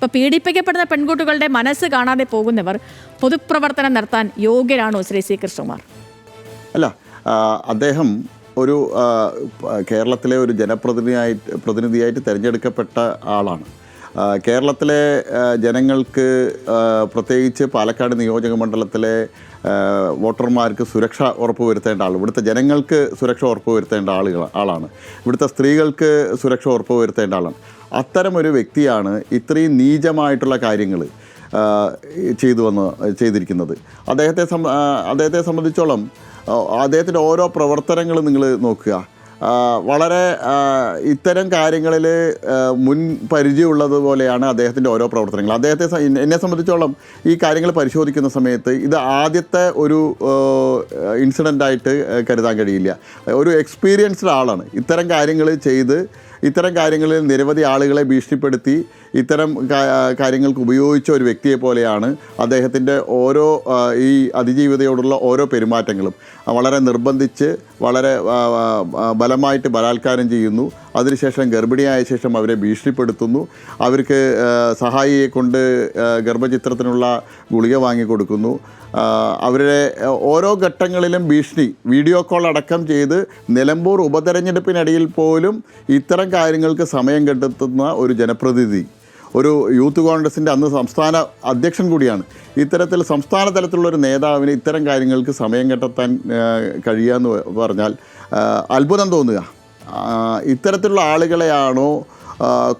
ഇപ്പോൾ പീഡിപ്പിക്കപ്പെടുന്ന പെൺകുട്ടികളുടെ മനസ്സ് കാണാതെ പോകുന്നവർ പൊതുപ്രവർത്തനം നടത്താൻ യോഗ്യരാണോ ശ്രീ സി കൃഷ്ണകുമാർ? അല്ല അദ്ദേഹം ഒരു കേരളത്തിലെ ഒരു ജനപ്രതിനിധിയായി പ്രതിനിധിയായിട്ട് തിരഞ്ഞെടുക്കപ്പെട്ട ആളാണ്. കേരളത്തിലെ ജനങ്ങൾക്ക് പ്രത്യേകിച്ച് പാലക്കാട് നിയോജക മണ്ഡലത്തിലെ വോട്ടർമാർക്ക് സുരക്ഷ ഉറപ്പുവരുത്തേണ്ട ആൾ ഇവിടുത്തെ ജനങ്ങൾക്ക് സുരക്ഷ ഉറപ്പുവരുത്തേണ്ട ആളുകൾ ആളാണ്. ഇവിടുത്തെ സ്ത്രീകൾക്ക് സുരക്ഷ ഉറപ്പ് വരുത്തേണ്ട ആളാണ്. അത്തരം ഒരു വ്യക്തിയാണ് ഇത്രയും നീചമായിട്ടുള്ള കാര്യങ്ങൾ ചെയ്തു വന്ന് ചെയ്തിരിക്കുന്നത്. അദ്ദേഹത്തെ അദ്ദേഹത്തെ സംബന്ധിച്ചോളം അദ്ദേഹത്തിന്റെ ഓരോ പ്രവർത്തനങ്ങളും നിങ്ങൾ നോക്കുക. വളരെ ഇത്തരം കാര്യങ്ങളിൽ മുൻ പരിചയമുള്ളത് പോലെയാണ് അദ്ദേഹത്തിന്റെ ഓരോ പ്രവർത്തനങ്ങൾ. അദ്ദേഹത്തെ എന്നെ സംബന്ധിച്ചോളം ഈ കാര്യങ്ങൾ പരിശോധിക്കുന്ന സമയത്ത് ഇത് ആദ്യത്തെ ഒരു ഇൻസിഡന്റ് ആയിട്ട് കരുതാൻ കഴിയില്ല. ഒരു എക്സ്പീരിയൻസ്ഡ് ആളാണ്. ഇത്തരം കാര്യങ്ങൾ ചെയ്ത് ഇത്തരം കാര്യങ്ങളിൽ നിരവധി ആളുകളെ ഭീഷണിപ്പെടുത്തി ഇത്തരം കാര്യങ്ങൾക്ക് ഉപയോഗിച്ച ഒരു വ്യക്തിയെ പോലെയാണ് അദ്ദേഹത്തിന്റെ ഓരോ ഈ അതിജീവിതയോടുള്ള ഓരോ പെരുമാറ്റങ്ങളും. വളരെ നിർബന്ധിച്ച് വളരെ ആ, ബലമായിട്ട് ബലാത്കാരം ചെയ്യുന്നു. അതിനുശേഷം ഗർഭിണിയായ ശേഷം അവരെ ഭീഷണിപ്പെടുത്തുന്നു. അവർക്ക് സഹായിയെ കൊണ്ട് ഗർഭചിത്രത്തിനുള്ള ഗുളിക വാങ്ങിക്കൊടുക്കുന്നു അവരുടെ ഓരോ ഘട്ടങ്ങളിലും ഭീഷണി വീഡിയോ കോൾ അടക്കം ചെയ്ത് നിലമ്പൂർ ഉപതെരഞ്ഞെടുപ്പിനിടയിൽ പോലും ഇത്തരം കാര്യങ്ങൾക്ക് സമയം കണ്ടെത്തുന്ന ഒരു ജനപ്രതിനിധി. ഒരു യൂത്ത് കോൺഗ്രസിന്റെ അന്ന് സംസ്ഥാന അധ്യക്ഷൻ കൂടിയാണ്. ഇത്തരത്തിൽ സംസ്ഥാന തലത്തിലുള്ള ഒരു നേതാവിന് ഇത്തരം കാര്യങ്ങൾക്ക് സമയം കണ്ടെത്താൻ കഴിയുക എന്ന് പറഞ്ഞാൽ അത്ഭുതം തോന്നുക. ഇത്തരത്തിലുള്ള ആളുകളെയാണോ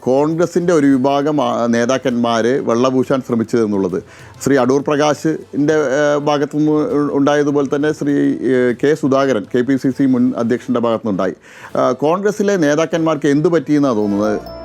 കോൺഗ്രസിന്റെ ഒരു വിഭാഗം നേതാക്കന്മാർ വെള്ളപൂശാൻ ശ്രമിച്ചത് എന്നുള്ളത്? ശ്രീ അടൂർ പ്രകാശിന്റെ ഭാഗത്തു നിന്ന് ഉണ്ടായതുപോലെ തന്നെ Shri K Sudhakaran K P C C മുൻ അധ്യക്ഷന്റെ ഭാഗത്തുനിന്നുണ്ടായി കോൺഗ്രസിലെ നേതാക്കന്മാർക്ക് എന്ത് പറ്റിയെന്നാണ് തോന്നുന്നത്?